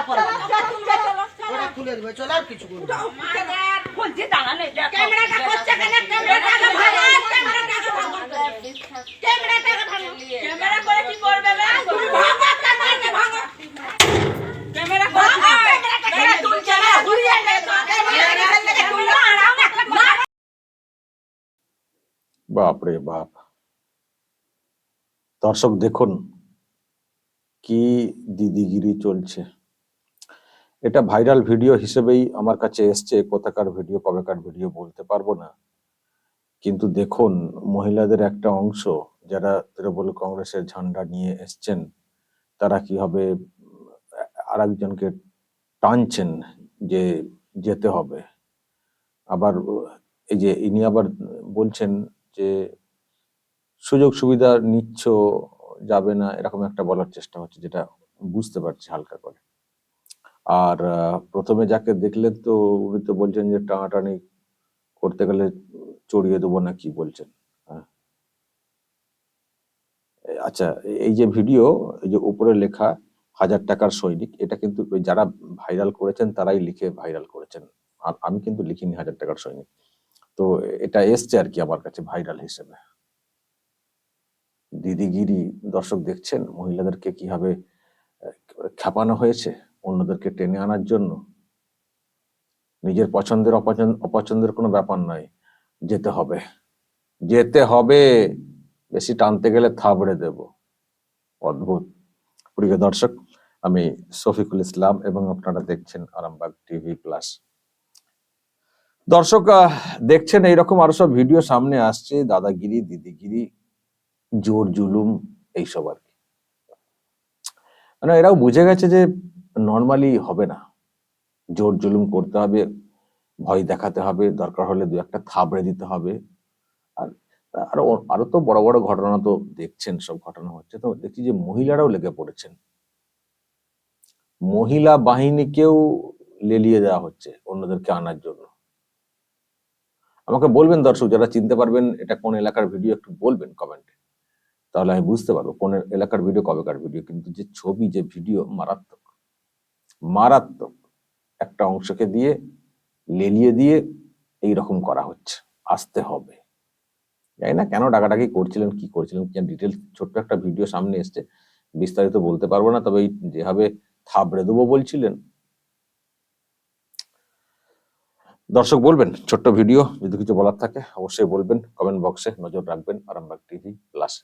সবাই মেরে যা পারে। চলো, তুলবে, চলো, চলো। ওরা তুলে দেবে চল আর কিছু করবে বলছি দাঁড়ালে ক্যামেরাটা করছে কেন? ক্যামেরাটাকে ভাঙো ক্যামেরাটাকে ভাঙো। ক্যামেরাটাকে ভাঙো। ক্যামেরা করে কি করবে তুমি ভাঙো ক্যামেরাকে ভাঙো। ক্যামেরা করে ক্যামেরাটাকে তুলছে না ঘুরিয়ে নে ক্যামেরাটাকে তুললো আরাম একটা মার বাপ রে বাপ। দর্শক দেখুন কি দিদিগিরি চলছে। এটা ভাইরাল ভিডিও হিসেবেই আমার কাছে এসছে, কোথাকার ভিডিও, কবেকার ভিডিও বলতে পারব না। কিন্তু দেখুন, মহিলাদের একটা অংশ যারা তৃণমূল কংগ্রেসের ঝান্ডা নিয়ে এসছেন, তারা কীভাবে আর একজনকে টানছেন যে যেতে হবে। আবার এই যে ইনি আবার বলছেন যে, সুযোগ সুবিধা নিচ্ছ, যাবে না, এরকম একটা বলার চেষ্টা হচ্ছে, যেটা বুঝতে পারছি হালকা করে। আর প্রথমে যাকে দেখলেন তো উনি তো বলছেন যে টানাটানি করতে গেলে চড়িয়ে দেবো না কি বলছেন? হ্যাঁ। আচ্ছা এই যে ভিডিও, এই যে উপরে লেখা হাজার টাকার সৈনিক, এটা কিন্তু যারা ভাইরাল করেছেন তারাই লিখে ভাইরাল করেছেন। আর আমি কিন্তু লিখিনি হাজার টাকার সৈনিক। তো এটা এসছে আর কি আমার কাছে ভাইরাল হিসেবে। দিদিগিরি দর্শক দেখছেন, মহিলাদেরকে কীভাবে খেপানো হয়েছে? অন্যদেরকে টেনে আনার জন্য। নিজের পছন্দের অপছন্দ, অপছন্দের কোনো ব্যাপার নয়, যেতে হবে। যেতে হবে! বেশি টানতে গেলে থাবড়ে দেব। অদ্ভুত। প্রিয় দর্শক, আমি শফিকুল ইসলাম এবং আপনারা দেখছেন আরামবাগ টিভি প্লাস। দর্শক দেখছেন এইরকম আরও সব ভিডিও সামনে আসছে। দাদাগিরি, দিদিগিরি, জোর জুলুম, এইসব আর কি। মানে এরাও বুঝে গেছে যে নর্মালি হবে না। জোর জুলুম করতে হবে, ভয় দেখাতে হবে, দরকার হলে দু একটা থাবড়ে দিতে হবে। আর, আরও আরও তো বড় বড় ঘটনা তো দেখছেন, সব ঘটনা হচ্ছে। তো দেখছি যে মহিলারাও লেগে পড়েছেন। মহিলা বাহিনীকেও লেলিয়ে দেওয়া হচ্ছে অন্যদেরকে আনার জন্য। আমাকে বলবেন দর্শক, যারা চিনতে পারবেন এটা কোন এলাকার ভিডিও, একটু বলবেন কমেন্টে তাহলে আমি বুঝতে পারব কোন এলাকার ভিডিও, কবেকার ভিডিও। কিন্তু যে ছবি, যে ভিডিও, মারাত্মক। মারাত্মক একটা অংশকে দিয়ে, লেলিয়ে দিয়ে এই রকম করা হচ্ছে। আসতে হবে। জানি না কেন ডাকাডাকি করছিলেন, কি করছিলেন, কি ডিটেলস ছোট্ট একটা ভিডিও সামনে এসছে। বিস্তারিত বলতে পারব না, তবে যেভাবে থাবড়ে দেবো বলছিলেন। দর্শক বলবেন, ছোট্ট ভিডিও যদি কিছু বলার থাকে, অবশ্যই বলবেন। কমেন্ট বক্সে নজর রাখবেন, আরামবাগ টিভি প্লাস